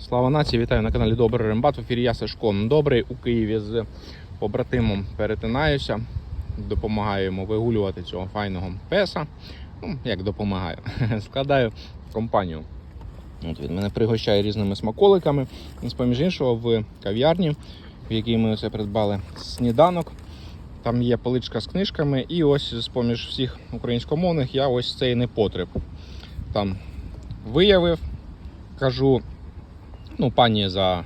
Слава нації, вітаю на каналі Добрий Рембат. В ефірі я Сашко Добрий у Києві з побратимом перетинаюся. Допомагаю йому вигулювати цього файного песа. Ну, як допомагаю, складаю компанію. От він мене пригощає різними смаколиками. І, з-поміж іншого, в кав'ярні, в якій ми це придбали сніданок. Там є поличка з книжками, і ось з-поміж всіх українськомовних я ось цей непотреб там виявив. Кажу, ну, пані за,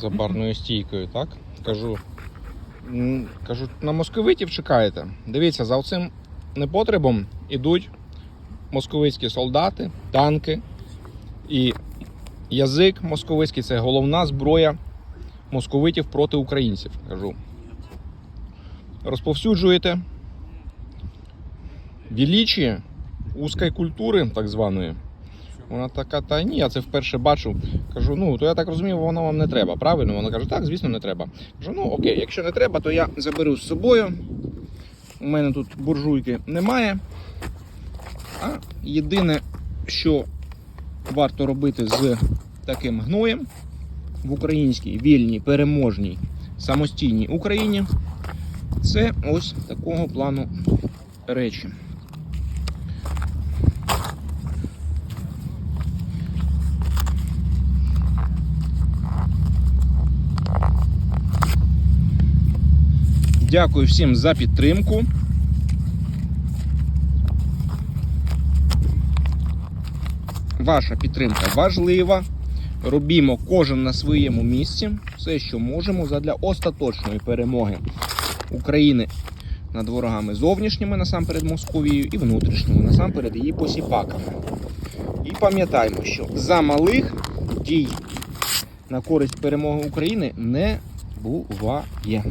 за барною стійкою, так? Кажу, кажу, на московитів чекаєте. Дивіться, за цим непотребом ідуть московицькі солдати, танки. І язик московицький це головна зброя московитів проти українців. Кажу. Розповсюджуєте величі узкої культури, так званої. Вона така, та ні, я це вперше бачу. Кажу, ну то я так розумію, воно вам не треба, правильно? Вона каже, так, звісно, не треба. Кажу, ну окей, якщо не треба, то я заберу з собою. У мене тут буржуйки немає. А єдине, що варто робити з таким гноєм в українській вільній, переможній, самостійній Україні, це ось такого плану речі. Дякую всім за підтримку. Ваша підтримка важлива. Робімо кожен на своєму місці все, що можемо задля остаточної перемоги України над ворогами зовнішніми, насамперед Московією, і внутрішніми, насамперед її посіпаками. І пам'ятаємо, що за малих дій на користь перемоги України не буває.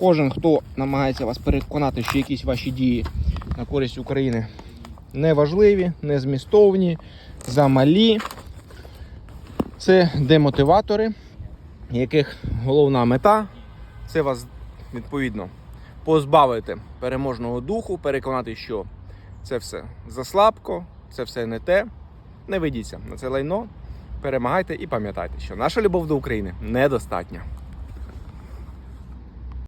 Кожен, хто намагається вас переконати, що якісь ваші дії на користь України неважливі, незмістовні, замалі. Це демотиватори, яких головна мета це вас відповідно позбавити переможного духу, переконати, що це все заслабко, це все не те. Не ведіться на це лайно, перемагайте і пам'ятайте, що наша любов до України недостатня.